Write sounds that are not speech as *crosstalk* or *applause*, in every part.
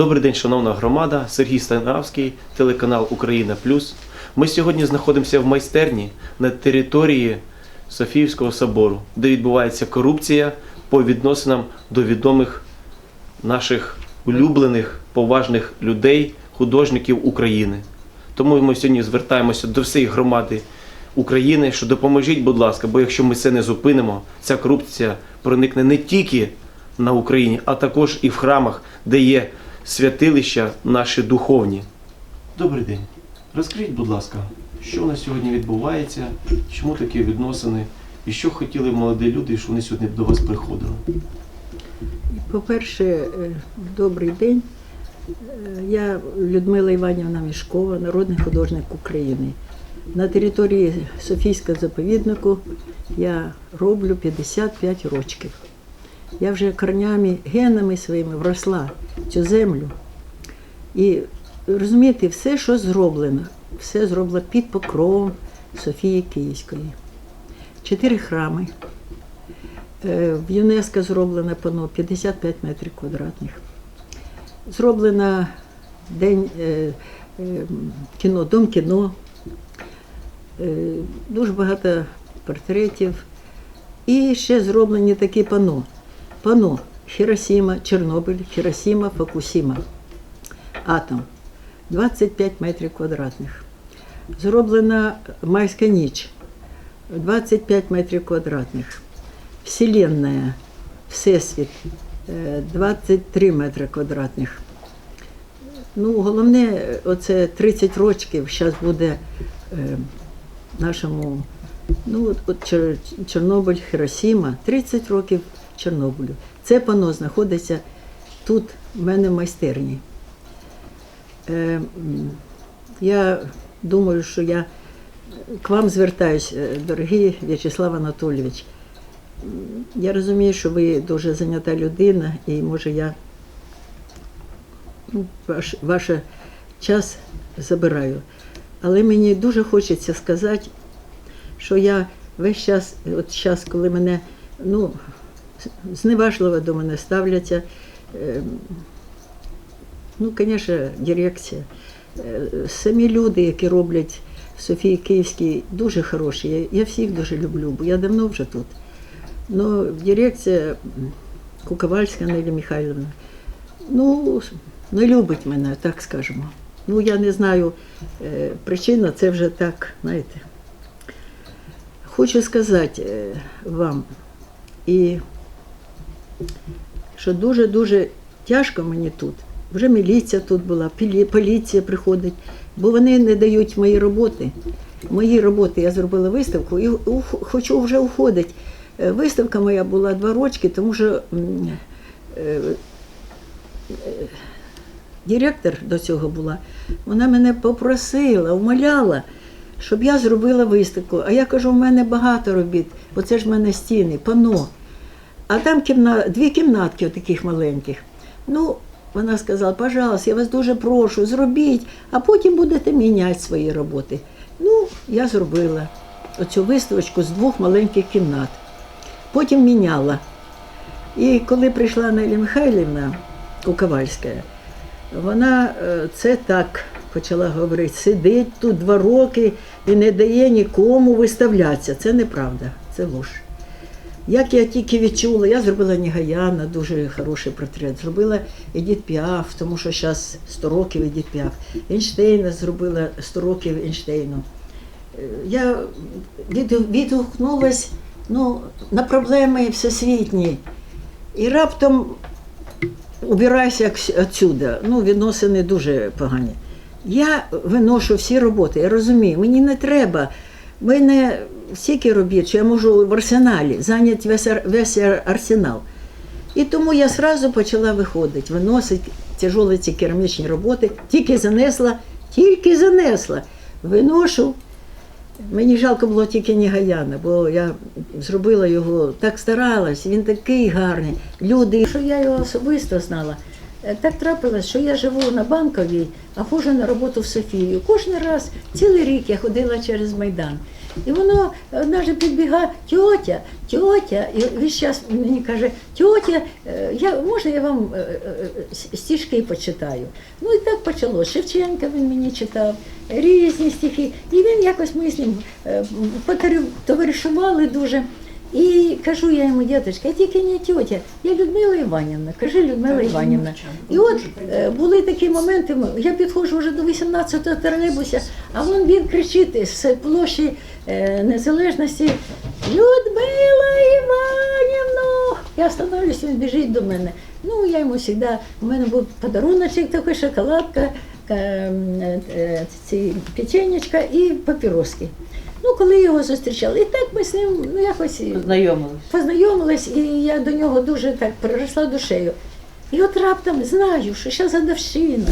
Добрий день, шановна громада. Сергій Станавський, телеканал Україна Плюс. Ми сьогодні знаходимося в майстерні на території Софіївського собору, де відбувається корупція по відносинам до відомих наших улюблених, поважних людей, художників України. Тому ми сьогодні звертаємося до всієї громади України, що допоможіть, будь ласка, бо якщо ми це не зупинимо, ця корупція проникне не тільки на Україні, а також і в храмах, де є святилища наші духовні. Добрий день. Розкажіть, будь ласка, що у нас сьогодні відбувається, чому такі відносини, і що хотіли молоді люди, що вони сьогодні до вас приходили? По-перше, е, добрий день. Е, Я Людмила Іванівна Мішкова, народний художник України. На території Софійського заповіднику я роблю 55 років. Я вже корнями, генами своїми вросла в цю землю. І розумієте, все, що зроблено, все зроблено під покровом Софії Київської. Чотири храми. Е, В ЮНЕСКО зроблено пано 55 метрів квадратних. Зроблено день е, е, кіно, дом кіно, дуже багато портретів. І ще зроблені такі пано. Пано Хіросіма, Чорнобиль, Хіросіма, Фокусіма. Атом 25 метрів квадратних. Зроблена майська ніч 25 метрів квадратних. Вселенная, Всесвіт, е, 23 метри квадратних. Ну, головне, е, оце 30 років зараз буде е, нашому, ну, от, от Чор- Чорнобиль, Хіросіма, 30 років Чорнобилю. Це пано знаходиться тут, в мене в майстерні. Е, я думаю, що я к вам звертаюсь, е, дорогий В'ячеслав Анатолійович. Я розумію, що ви дуже зайнята людина, і може я ну, ваш, ваш час забираю. Але мені дуже хочеться сказати, що я весь час, от час, коли мене ну, зневажливо до мене ставляться, е, ну, звісно, дирекція, е, самі люди, які роблять в Софії Київській, дуже хороші. Я, всіх дуже люблю, бо я давно вже тут. Ну, дирекція Куковальська Нелі Михайловна, ну, не любить мене, так скажемо. Ну, я не знаю, е, причина це вже так, знаєте. Хочу сказати вам, і що дуже-дуже тяжко мені тут. Вже міліція тут була, поліція приходить, бо вони не дають мої роботи. Мої роботи я зробила виставку і хочу вже уходити. Е, Виставка моя була два роки, тому що е, директор до цього була, вона мене попросила, умоляла, щоб я зробила виставку. А я кажу, у мене багато робіт, бо це ж в мене стіни, пано. А там кімна... дві кімнатки таких маленьких. Ну, вона сказала, пожалуйста, я вас дуже прошу, зробіть, а потім будете міняти свої роботи. Ну, я зробила оцю виставочку з двох маленьких кімнат. Потім міняла. І коли прийшла Нелі Михайлівна Куковальська, вона е, це так почала говорити: сидить тут два роки і не дає нікому виставлятися. Це неправда, це ложь. Як я тільки відчула, я зробила Нігаяна, дуже хороший портрет. Зробила Едіт Піаф, тому що зараз 100 років Едіт Піаф. Ейнштейна зробила 100 років Ейнштейну. Е, Я від- відгукнулась ну, на проблеми всесвітні. І раптом убирайся відсюди. Ну, відносини дуже погані. Я виношу всі роботи, я розумію, мені не треба. Мене стільки робіт, що я можу в арсеналі зайняти весь, весь арсенал. І тому я одразу почала виходити, виносити тяжолі ці керамічні роботи, тільки занесла, тільки занесла. Виношу. Мені жалко було тільки Нігаяна, бо я зробила його, так старалась, він такий гарний. Люди, що я його особисто знала. Е, Так трапилось, що я живу на банковій, а ходжу на роботу в Софію. Кожен раз, цілий рік я ходила через Майдан. І воно одна підбігає, тьотя, тьотя, і він зараз мені каже, тьотя, е, я, можна я вам е, е, стишки почитаю? Ну і так почало. Шевченка він мені читав, різні стихи. І він якось ми з ним товаришували дуже. І кажу я йому, діточка, я тільки не тьотя, я Людмила Іванівна, кажи Людмила Іванівна. І от е, були такі моменти, я підходжу вже до 18-го тролейбуса, а вон він кричить з площі е, Незалежності Людмила Іванівна! Я становлюсь, він біжить до мене. Ну, я йому завжди, у мене був подаруночок такий, шоколадка, е, ці печенечка і папіроски. Ну, коли його зустрічали, і так ми з ним ну, якось Знайомились. познайомилась, і я до нього дуже так приросла душею. І от раптом знаю, що ще задовщина.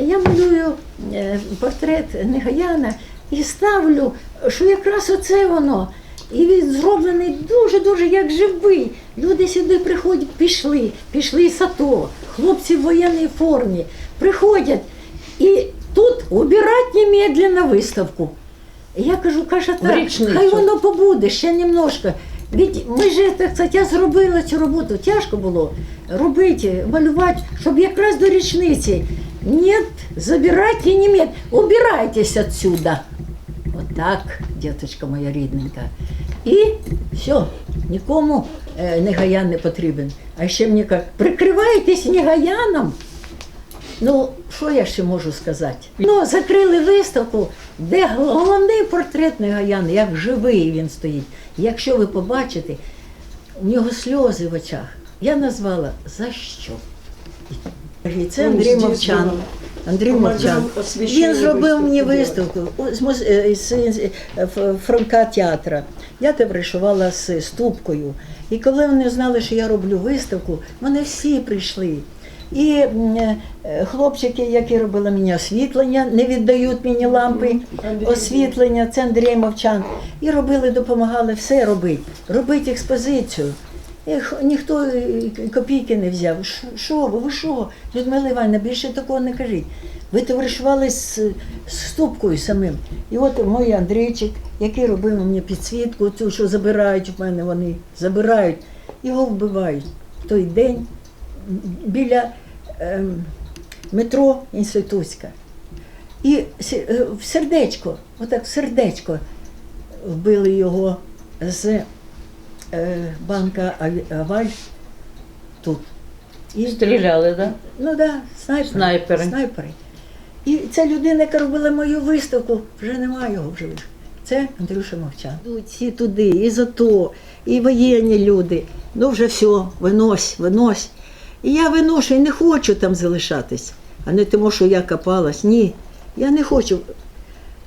Я малюю е, портрет Негаяна і ставлю, що якраз оце воно. І він зроблений дуже-дуже як живий. Люди сюди приходять, пішли, пішли з АТО, хлопці в воєнній формі, приходять. І тут убирать немедленно виставку. Я кажу, каже, так, річницю. хай воно побуде ще немножко. Ведь ми ж так сказати, я зробила цю роботу. Тяжко було робити, малювати, щоб якраз до річниці. Ні, забирайте і не мед, убирайтесь отсюда. Отак, діточка моя рідненька. І все, нікому е, негаян не потрібен. А ще мені кажуть, прикривайтесь негаяном. Ну, що я ще можу сказати? Ну, закрили виставку, де головний портрет Негаяна, як живий він стоїть. Якщо ви побачите, у нього сльози в очах. Я назвала за що? І це Андрій Мовчан. Андрій Мовчан. Він зробив мені виставку з е, Франка театра. Я товаришувала з Ступкою. І коли вони знали, що я роблю виставку, вони всі прийшли. І е, хлопчики, які робили мені освітлення, не віддають мені лампи освітлення, це Андрій Мовчан. І робили, допомагали все робити, робити експозицію. Ех, ніхто е, копійки не взяв. Що- ви, ви що? Людмила Івановна, більше такого не кажіть. Ви товаришували з, з ступкою самим. І от мій Андрійчик, який робив мені підсвітку, цю, що забирають в мене вони, забирають, його вбивають в той день біля метро Інститутська. І е, в сердечко, отак в сердечко вбили його з е, банка Аваль тут. І, Стріляли, так? ну так, да, снайпери. Снайпери. снайпери. І ця людина, яка робила мою виставку, вже немає його в живих. Це Андрюша Мовчан. Йдуть всі туди, і ЗАТО, і воєнні люди. Ну вже все, винось, винось. І я виношу і не хочу там залишатись, а не тому, що я копалась. Ні, я не хочу.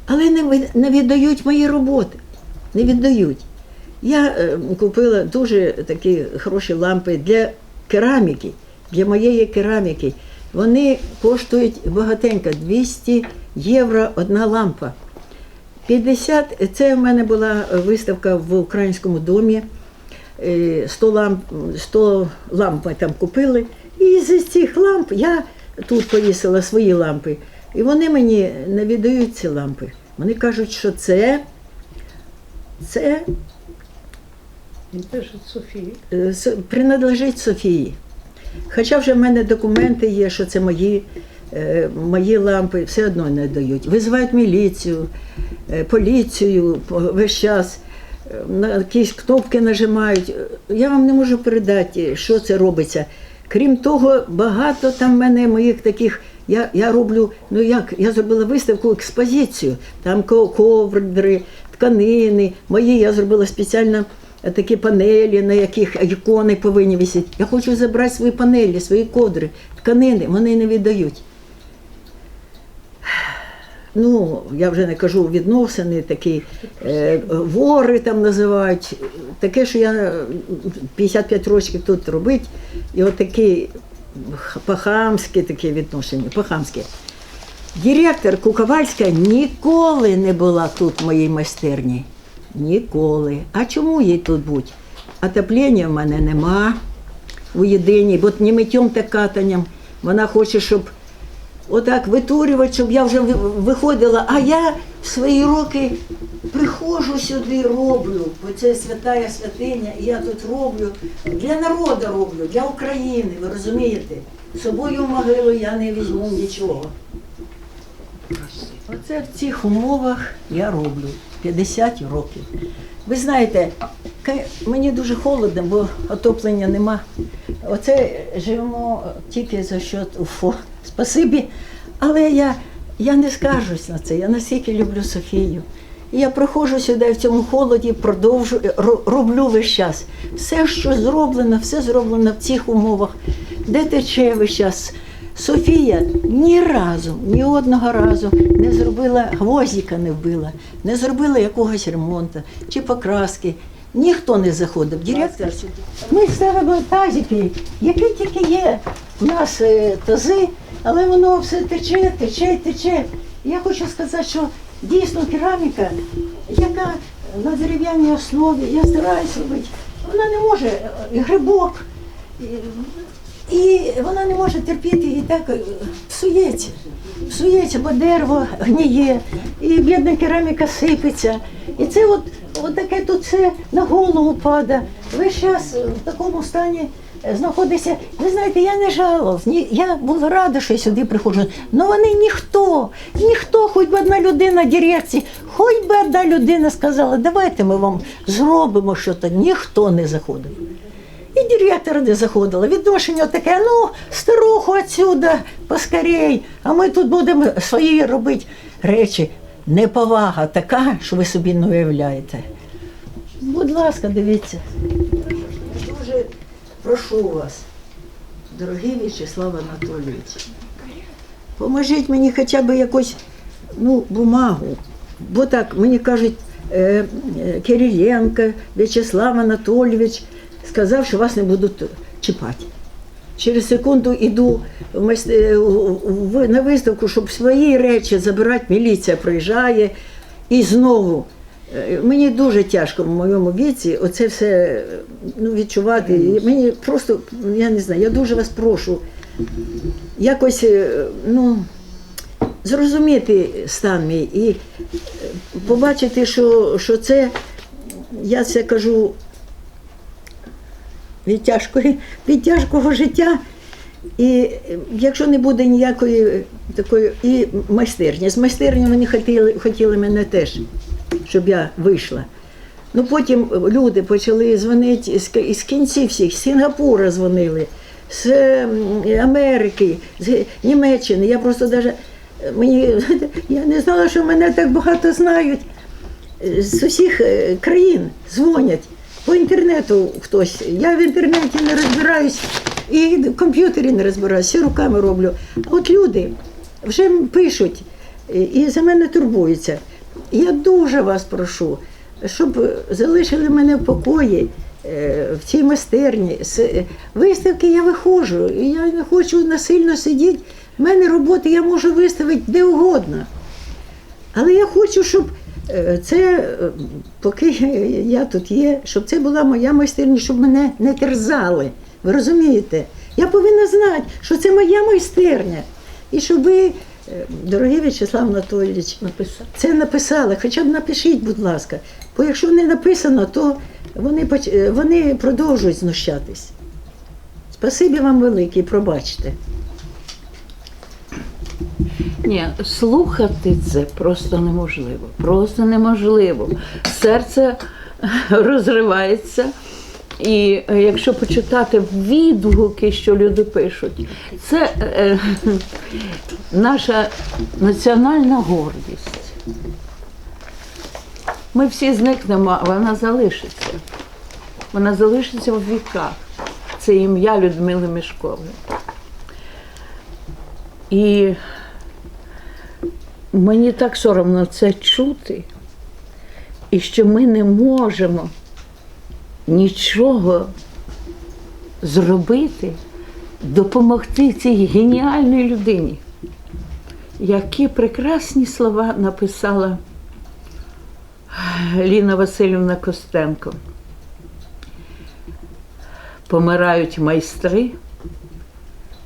Але не, не віддають мої роботи. Не віддають. Я е, купила дуже такі хороші лампи для кераміки, для моєї кераміки. Вони коштують багатенько 200 євро одна лампа. 50, це в мене була виставка в українському домі. Е, 100 ламп, 100 ламп там купили. І з цих ламп я тут повісила свої лампи. І вони мені не віддають ці лампи. Вони кажуть, що це, це Софії. е, принадлежить Софії. Хоча вже в мене документи є, що це мої, е, мої лампи, все одно не дають. Визивають міліцію, е, поліцію весь час, на якісь кнопки нажимають. Е, Я вам не можу передати, що це робиться. Крім того, багато там в мене моїх таких. Я, я роблю, ну як, я зробила виставку, експозицію, там ковдри, тканини. Мої я зробила спеціально е, такі панелі, на яких ікони повинні висіти. Я хочу забрати свої панелі, свої ковдри, тканини, вони не віддають. Ну, я вже не кажу відносини, такі е, вори там називають. Таке, що я е, 55 років тут робить, і от такі пахамські такі відношення, пахамські. Директор Куковальська ніколи не була тут в моїй майстерні. Ніколи. А чому їй тут бути? Отоплення в мене нема у єдиній, бо не миттєм та катанням. Вона хоче, щоб отак витурювати, щоб я вже виходила. А я свої роки приходжу сюди, роблю, бо це святая святиня, і я тут роблю для народу роблю, для України, ви розумієте? З собою в могилу я не візьму нічого. Оце в цих умовах я роблю 50 років. Ви знаєте, мені дуже холодно, бо отоплення нема. Оце живемо тільки за счет УФО. Спасибі. Але я, я не скаржусь на це. Я настільки люблю Софію. І я приходжу сюди в цьому холоді, продовжую, роблю весь час. Все, що зроблено, все зроблено в цих умовах. Де тече весь час. Софія ні разу, ні одного разу не зробила гвоздика, не вбила, не зробила якогось ремонту чи покраски. Ніхто не заходив. Директор. Ми ставимо тазики, які тільки є. У нас е, тази, але воно все тече, тече, тече. Я хочу сказати, що дійсно кераміка, яка на дерев'яній основі, я стараюся робити, вона не може е, грибок. і- і вона не може терпіти і так е, псується. Псується, бо дерево гніє, і бідна кераміка сипеться. І це от, от таке тут все на голову падає. Весь час в такому стані знаходиться. Ви знаєте, я не жалував, ні, я була рада, що я сюди приходжу. Але вони ніхто, ніхто, хоч би одна людина дирекції, хоч би одна людина сказала, давайте ми вам зробимо щось. Ніхто не заходив. І директор не заходила. Відношення таке, ну, старуху отсюда, поскорей, а ми тут будемо свої робити речі. Неповага така, що ви собі не уявляєте. Будь ласка, дивіться. Прошу вас, дорогий В'ячеслав Анатолійович, поможіть мені хоча б якусь ну, бумагу. Бо так, мені кажуть, е, е, Кириленко, В'ячеслав Анатолійович сказав, що вас не будуть чіпати. Через секунду йду е, на виставку, щоб свої речі забирати, міліція приїжджає і знову. Е, Мені дуже тяжко в моєму віці оце все е, ну, відчувати. Мені просто, я не знаю, я дуже вас прошу якось е, ну, зрозуміти стан мій і побачити, що, що це, я це кажу, від, тяжкої, від тяжкого життя. І якщо не буде ніякої такої і майстерні, з майстерні вони хотіли, хотіли мене теж, щоб я вийшла. Ну потім люди почали дзвонити з, кінців всіх, з Сінгапура дзвонили, з Америки, з Німеччини. Я просто даже, мені, *laughs* я не знала, що мене так багато знають. З усіх е, країн дзвонять. По інтернету хтось. Я в інтернеті не розбираюсь і в комп'ютері не розбираюсь, все руками роблю. От люди вже пишуть і за мене турбуються. Я дуже вас прошу, щоб залишили мене в покої е, в цій майстерні. З е, виставки я виходжу, і я не хочу насильно сидіти. В мене роботи я можу виставити де угодно. Але я хочу, щоб е, це, поки я тут є, щоб це була моя майстерня, щоб мене не терзали. Ви розумієте? Я повинна знати, що це моя майстерня. І щоб ви, дорогий В'ячеслав Анатолійович, це написали. Хоча б напишіть, будь ласка. Бо якщо не написано, то вони, е, вони продовжують знущатись. Спасибі вам велике, пробачте. Ні, слухати це просто неможливо. Просто неможливо. Серце *laughs* розривається. І е, якщо почитати відгуки, що люди пишуть, це е, *laughs* наша національна гордість. Ми всі зникнемо, а вона залишиться. Вона залишиться в віках. Це ім'я Людмили Мішкової. І мені так соромно це чути, і що ми не можемо нічого зробити, допомогти цій геніальній людині. Які прекрасні слова написала Ліна Васильівна Костенко. Помирають майстри,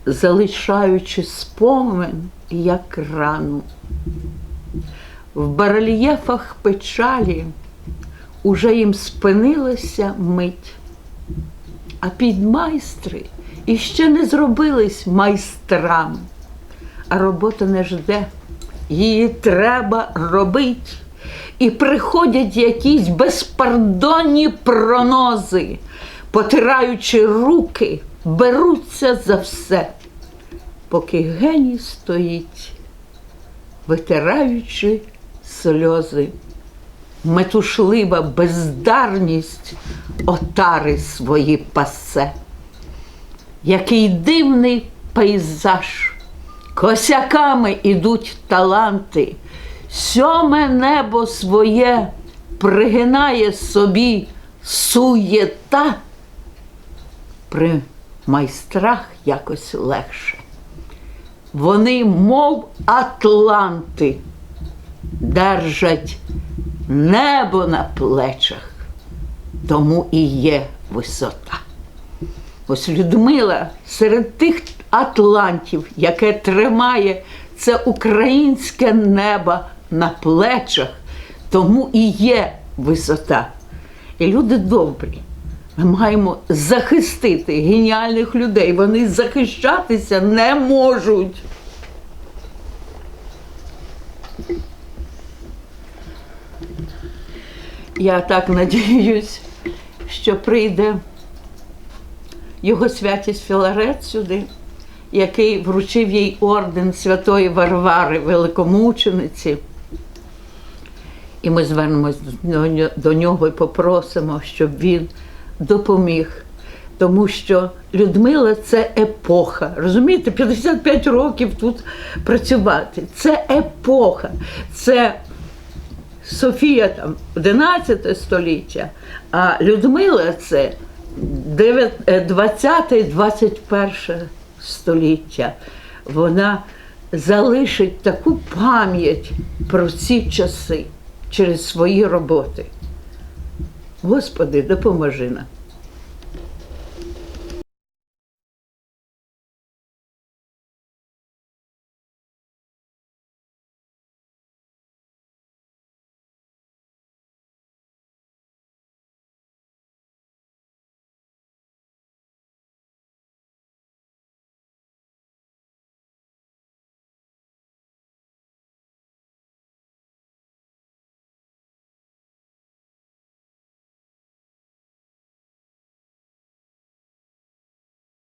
залишаючи спомин, як рану. В барельєфах печалі уже їм спинилася мить, а підмайстри іще не зробились майстрами, а робота не жде, її треба робить. І приходять якісь безпардонні пронози, потираючи руки, беруться за все, поки геній стоїть, витираючи сльози. Метушлива бездарність отари свої пасе. Який дивний пейзаж, косяками ідуть таланти, сьоме небо своє пригинає собі суєта. При майстрах якось легше. Вони, мов атланти, держать небо на плечах, тому і є висота. Ось Людмила серед тих атлантів, яке тримає це українське небо на плечах, тому і є висота. І люди добрі. Ми маємо захистити геніальних людей. Вони захищатися не можуть. Я так надіюсь, що прийде його святість Філарет сюди, який вручив їй орден Святої Варвари, великомучениці. І ми звернемось до нього і попросимо, щоб він допоміг. Тому що Людмила це епоха. Розумієте, 55 років тут працювати. Це епоха. Це Софія там 11 століття, а Людмила це 20-21 століття. Вона залишить таку пам'ять про ці часи через свої роботи. Господи, допоможи нам.